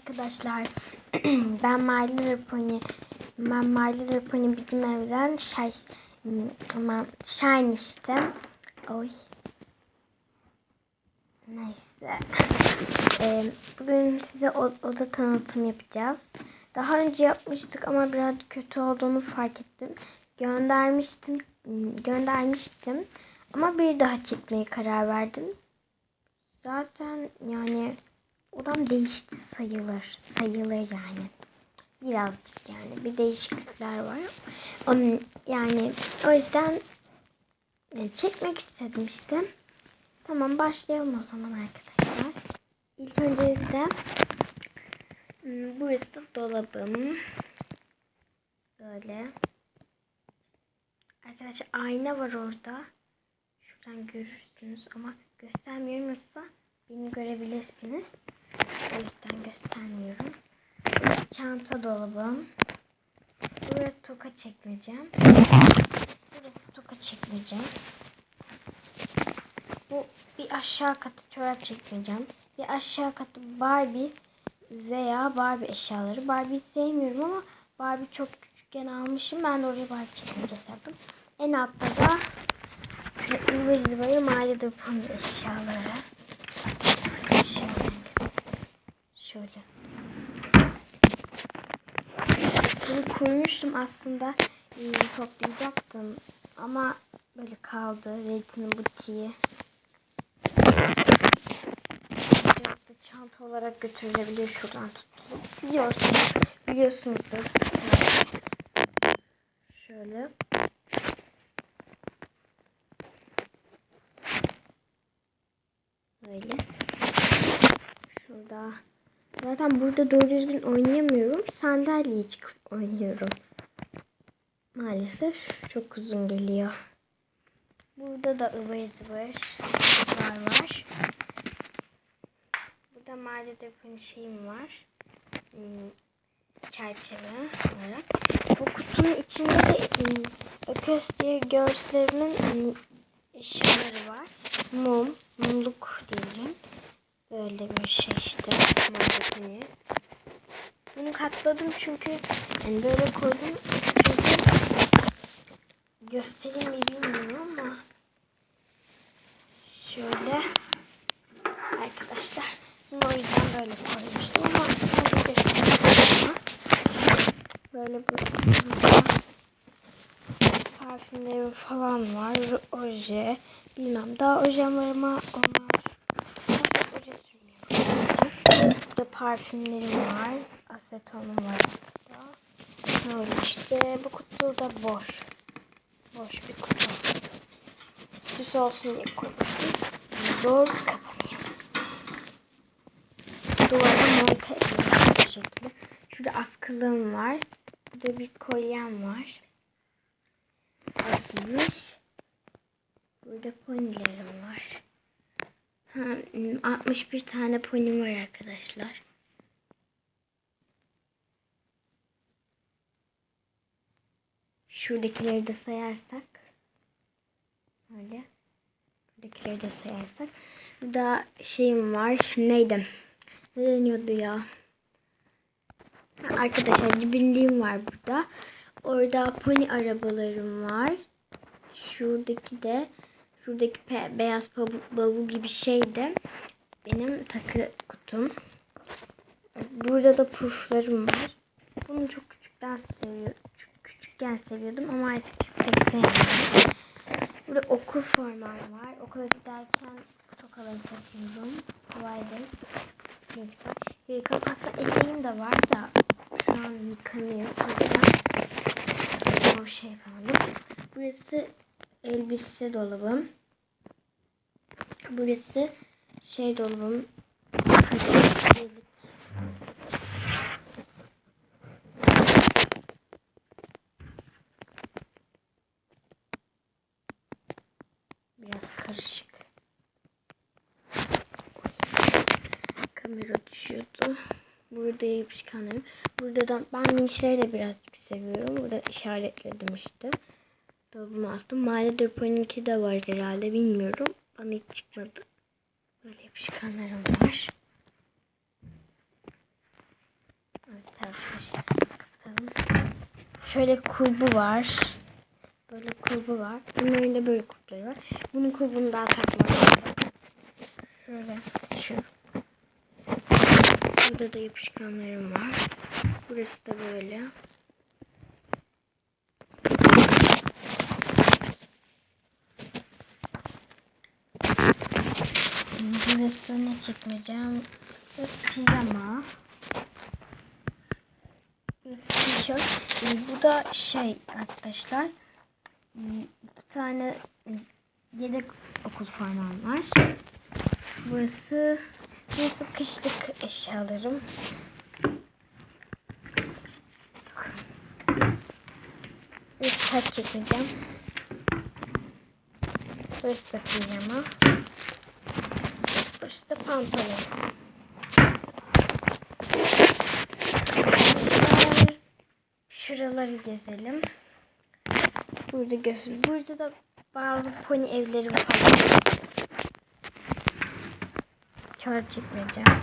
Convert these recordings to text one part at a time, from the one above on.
arkadaşlar. ben My Little Pony. Ben My Little Pony bizim evden şey aman Shine istem. Oy. Neyse. Ee, bugün size oda tanıtım yapacağız. Daha önce yapmıştık ama biraz kötü olduğunu fark ettim. Göndermiştim. Göndermiştim. Ama bir daha çekmeye karar verdim. Zaten yani odam değişti sayılır. Sayılır yani. Birazcık yani. Bir değişiklikler var. Yani o yüzden e, çekmek istedim. Tamam başlayalım o zaman arkadaşlar. İlk önce de hmm, burası dolabım. Böyle. Arkadaşlar ayna var orada. Şuradan görürsünüz ama göstermiyorum yoksa beni görebilirsiniz. O yüzden göstermiyorum. Çanta dolabım. Burası toka çekmeyeceğim. Burası toka çekmeyeceğim. Bu bir aşağı katı çorap çekmeyeceğim. Bir aşağı katı Barbie veya Barbie eşyaları. Barbie'yi sevmiyorum ama Barbie çok küçükken almışım. Ben de oraya Barbie çekmeyeceğim yaptım. En altta da ıvır zıvır mahallede pony eşyaları. Eşyaları. Şöyle. Bunu kurmuştum aslında. e, toplayacaktım. Ama böyle kaldı. Red'in butiği. Çanta olarak götürülebilir şuradan tutulup. Biliyorsunuz. Biliyorsunuzdur. Şöyle. Böyle. Şurada. Zaten burada doğru düzgün oynayamıyorum. Sandalyeye çıkıp oynuyorum. Maalesef çok uzun geliyor. Burada da ıvır zıvır var var. Burada maalesef bir şeyim var. Hmm, Çerçeve olarak. Bu kutunun içinde de Öküz diye göğüslerimin hmm, eşyaları var. Mum, mumluk diyelim. Böyle bir şey işte. Mumluk Bunu katladım çünkü yani böyle koydum çünkü göstereyim mi bilmiyorum ama şöyle arkadaşlar bunu o yüzden böyle koymuştum ama böyle burada parfümlerim falan var oje bilmem daha ojem var ama Artık oje sürmüyorum burada parfümlerim var. Asetonum var burada Öyle işte bu kutu da boş. Boş bir kutu. Süs olsun diye koymuştum. Zor kapanıyor duvara monte ediyorum bu şekilde. Şurada askılığım var. Burada bir kolyem var. Asılmış. Burada ponilerim var. Ha, 61 tane ponim var arkadaşlar Şuradakileri de sayarsak. Öyle. Buradakileri de sayarsak. Burada şeyim var. Neydi? Ne deniyordu ya? Ha, Arkadaşlar cibinliğim var burada. Orada pony arabalarım var. Şuradaki de şuradaki beyaz babu gibi şey de benim takı kutum. Burada da puflarım var. Bunu çok küçükten seviyorum. Çok küçükken seviyordum ama artık pek sevmiyorum. Burada okul formam var. Okula giderken tokaları takıyorum. Kolaydır. Yıkar. Yıkar. Aslında eteğim de var da şu an yıkanıyor. O şey falan. Burası elbise dolabım. Burası şey dolabım. Kaşık, karışık. Kamera düşüyordu. Burada yapışkanlarım. Buradan ben minçleri de birazcık seviyorum. Burada işaretledim işte. Dolabımı astım. Mahalle deponinki de var herhalde bilmiyorum. Bana hiç çıkmadı. Böyle yapışkanlarım var. Evet arkadaşlar. Şöyle kulbu var. Böyle kulbu var. Bunların da böyle kulbu kulpları var. Bunun kulbunu daha takmam lazım. Şöyle şu. Burada da yapışkanlarım var. Burası da böyle. Burası ne çekmeyeceğim? Pijama. Burası tişört. Ee, Bu da şey arkadaşlar. ee, iki tane yedek okul formam var. Burası burası kışlık eşyalarım. Bir saç çekeceğim. Burası da pijama. Burası da pantolon. Şuraları gezelim. Burada göz. Burada da bazı pony evlerim falan. var. Çorap çekmeyeceğim.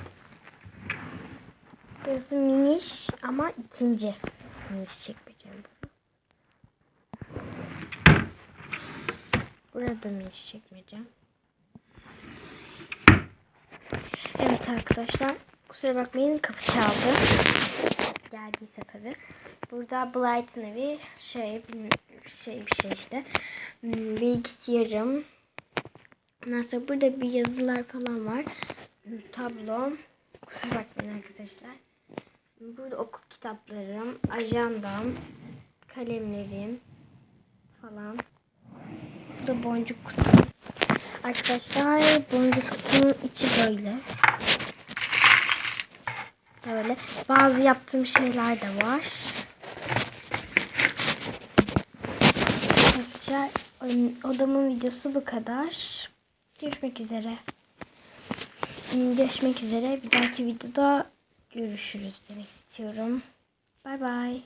Burası miniş ama ikinci miniş çekmeyeceğim. Burada miniş çekmeyeceğim. Evet arkadaşlar. Kusura bakmayın kapı çaldı. Geldiyse tabi. Burada Blight'ın evi şey, bir şey bir şey işte. Hmm, Bilgisayarım. Sonra burada bir yazılar falan var. Hmm, Tablo. Kusura bakmayın arkadaşlar. Burada okul kitaplarım, ajandam, kalemlerim falan. Burada boncuk kutum. Arkadaşlar boncuk kutunun içi böyle. Böyle. Bazı yaptığım şeyler de var. Arkadaşlar odamın videosu bu kadar. Görüşmek üzere. Görüşmek üzere. Bir dahaki videoda görüşürüz demek istiyorum. Bay bay.